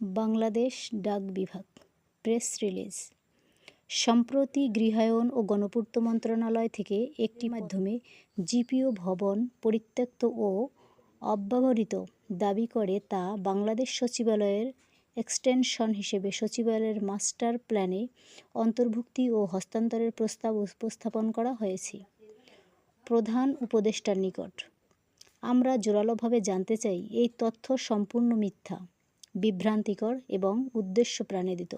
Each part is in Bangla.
বাংলাদেশ ডাক বিভাগ, প্রেস রিলিজ। সম্প্রতি গৃহায়ন ও গণপূর্ত মন্ত্রণালয় থেকে একটি মাধ্যমে জিপিও ভবন পরিত্যক্ত ও অব্যবহৃত দাবি করে তা বাংলাদেশ সচিবালয়ের এক্সটেনশন হিসেবে সচিবালয়ের মাস্টার প্ল্যানে অন্তর্ভুক্তি ও হস্তান্তরের প্রস্তাব উপস্থাপন করা হয়েছে। প্রধান উপদেষ্টার নিকট। আমরা জোরালোভাবে জানতে চাই এই তথ্য সম্পূর্ণ মিথ্যা। বিভ্রান্তিকর এবং উদ্দেশ্য প্রাণোদিত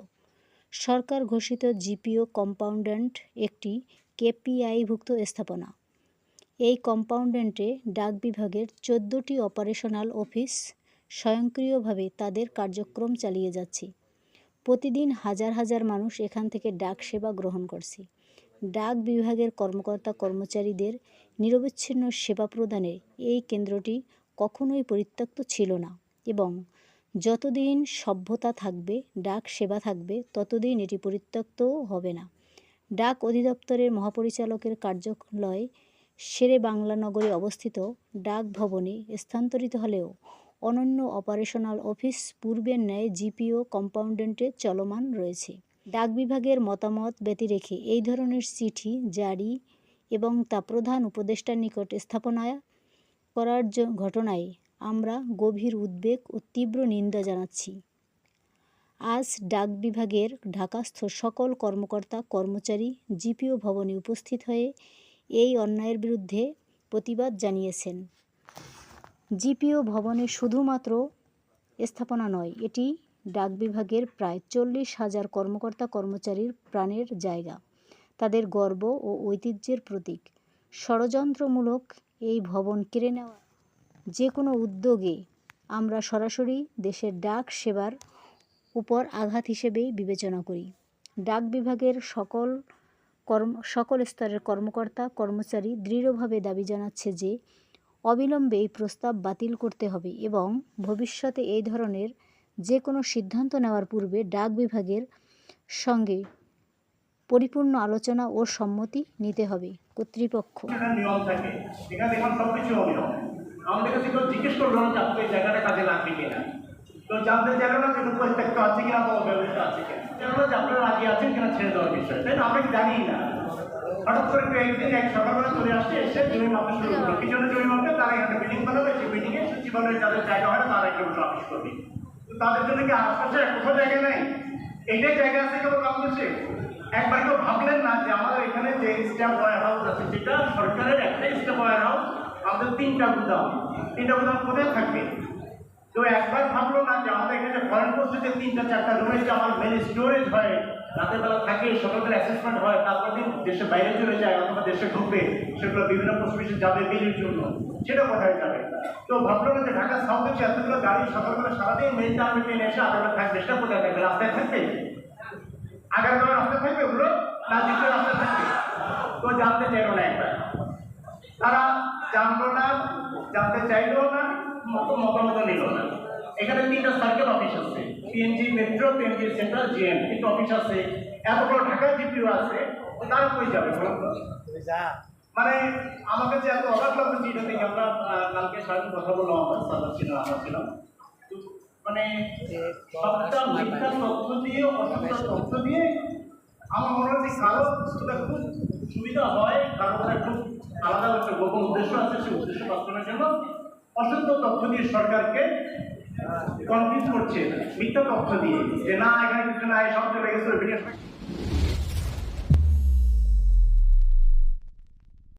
সরকার ঘোষিত জিপিও কম্পাউন্ডেন্ট একটি কেপিআইভুক্ত স্থাপনা। এই কম্পাউন্ডেন্টে ডাক বিভাগের চোদ্দোটি অপারেশনাল অফিস স্বয়ংক্রিয়ভাবে তাদের কার্যক্রম চালিয়ে যাচ্ছে। প্রতিদিন হাজার হাজার মানুষ এখান থেকে ডাক সেবা গ্রহণ করছে। ডাক বিভাগের কর্মকর্তা কর্মচারীদের নিরবচ্ছিন্ন সেবা প্রদানে এই কেন্দ্রটি কখনোই পরিত্যক্ত ছিল না এবং যতদিন সভ্যতা থাকবে, ডাক সেবা থাকবে, ততদিন এটি পরিত্যক্তও হবে না। ডাক অধিদপ্তরের মহাপরিচালকের কার্যালয় শেরে বাংলা নগরে অবস্থিত ডাক ভবনে স্থানান্তরিত হলেও অনন্য অপারেশনাল অফিস পূর্বের ন্যায় জিপিও কম্পাউন্ডেন্টে চলমান রয়েছে। ডাক বিভাগের মতামত ব্যতি রেখে এই ধরনের চিঠি, জারি এবং তা প্রধান উপদেষ্টার নিকট স্থাপনা করার ঘটনায় আমরা গভীর উদ্বেগ ও তীব্র নিন্দা জানাচ্ছি। আজ ডাক বিভাগের ঢাকাস্থ সকল কর্মকর্তা, কর্মচারী, জিপিও ভবনে উপস্থিত হয়ে এই অন্যায়ের বিরুদ্ধে প্রতিবাদ জানিয়েছেন। জিপিও ভবনে শুধুমাত্র স্থাপনা নয়, এটি ডাক বিভাগের প্রায় চল্লিশ হাজার কর্মকর্তা, কর্মচারীর প্রাণের জায়গা। তাদের গর্ব ও ঐতিহ্যের প্রতীক। ষড়যন্ত্রমূলক এই ভবন কেড়ে নেওয়া যে কোনো উদ্যোগে আমরা সরাসরি দেশের ডাক সেবার উপর আঘাত হিসেবেই বিবেচনা করি। ডাক বিভাগের সকল কর্ম, সকল স্তরের কর্মকর্তা, কর্মচারী দৃঢ়ভাবে দাবি জানাচ্ছে যে অবিলম্বে এই প্রস্তাব বাতিল করতে হবে এবং ভবিষ্যতে এই ধরনের যে কোনো সিদ্ধান্ত নেওয়ার পূর্বে ডাক বিভাগের সঙ্গে পরিপূর্ণ আলোচনা ও সম্মতি নিতে হবে কর্তৃপক্ষ। একটা আমাদের কাছে কেউ জিজ্ঞেস করল না যে আপনি এই জায়গাটা কাজে লাগবে কিনা? কেউ জানতে না, যে প্রত্যেকটা আছে কিনা বা ব্যবস্থা আছে কিনা? না যে, আপনারা রাজি আছেন কিনা ছেড়ে দেওয়ার বিষয়? তাই না আমরা কি জানি না। হঠাৎ করে কেউ একদিন এক সকালবেলা চলে আসছে, এসে জমি মাপতে শুরু করল। কি জন্য জমি মাপতে তারা এখানে বিল্ডিং বানাবে সেই বিল্ডিংয়ে সচিবালয়ে যাদের জায়গা হয় তারা বসে অফিস করবে তো তাদের জন্য কি আশপাশে কোথাও জায়গা নেই? এইটাই জায়গা আছে কেবল বাংলাদেশে? একবার কেউ ভাবলেন না যে আমাদের এখানে যে স্ট্যাম্প ওয়ার হাউস আছে, যেটা সরকারের একটা স্ট্যাম্প ওয়ার হাউস আমাদের তিনটা গুদাম। তিনটা গুদাম কোথায় থাকবে? তো একবার ভাবলো না যে আমাদের এখানে ফরেন পোস্টে তিনটা, চারটা রুমে যে আমার মেন স্টোরেজ হয়। রাতের বেলা থাকে সকালের অ্যাসেসমেন্ট হয়, তারপর দিন দেশের বাইরে চলে যায়, অথবা দেশে ঢুকবে, সেগুলো বিভিন্ন পোস্টফিসে যাবে বিলির জন্য। সেটা কোথায় যাবে? তো ভাবলো না যে ঢাকা সাউথে যে এতগুলো গাড়ি সকালবেলা সারাদিন মেন টার্মে ট্রেনে এসে আদালত থাকবে, সেটা কোথায় থাকবে? রাস্তায় থাকবে? আগার কোনো রাস্তা থাকবে ওগুলো? না, দ্বিতীয় রাস্তা থাকবে? তো জানতে চাইলো না একবার। তারা জানলো না, জানতে চাইলো না মতো মতামত নিল না। এখানে তিনটা সার্কেল অফিস আছে PNG metro PNG central GM কিন্তু অফিস আছে এত বড় ঢাকা জিপিও আছে, তারা কই যাবে মানে আমাকে যে এত অবাক লাগল যেটা থেকে আমরা কালকে সারাদিন কথা বললাম, আমরা সাদা ছিল, আমরা ছিলাম। মানে সবটা মিথ্যা তথ্য দিয়ে, অসত্য তথ্য দিয়ে, আমার মনে হচ্ছে কারও সেটা খুব সুবিধা হয়, কারও ওটা খুব আলাদা একটা গোপন উদ্দেশ্য আছে, সেই উদ্দেশ্য বাস্তবায়নের জন্য অসত্য তথ্য দিয়ে সরকারকে কনফিউজ করছে, মিথ্যা তথ্য দিয়ে, যে না, এখানে কিছু না এই সব চলে গেছে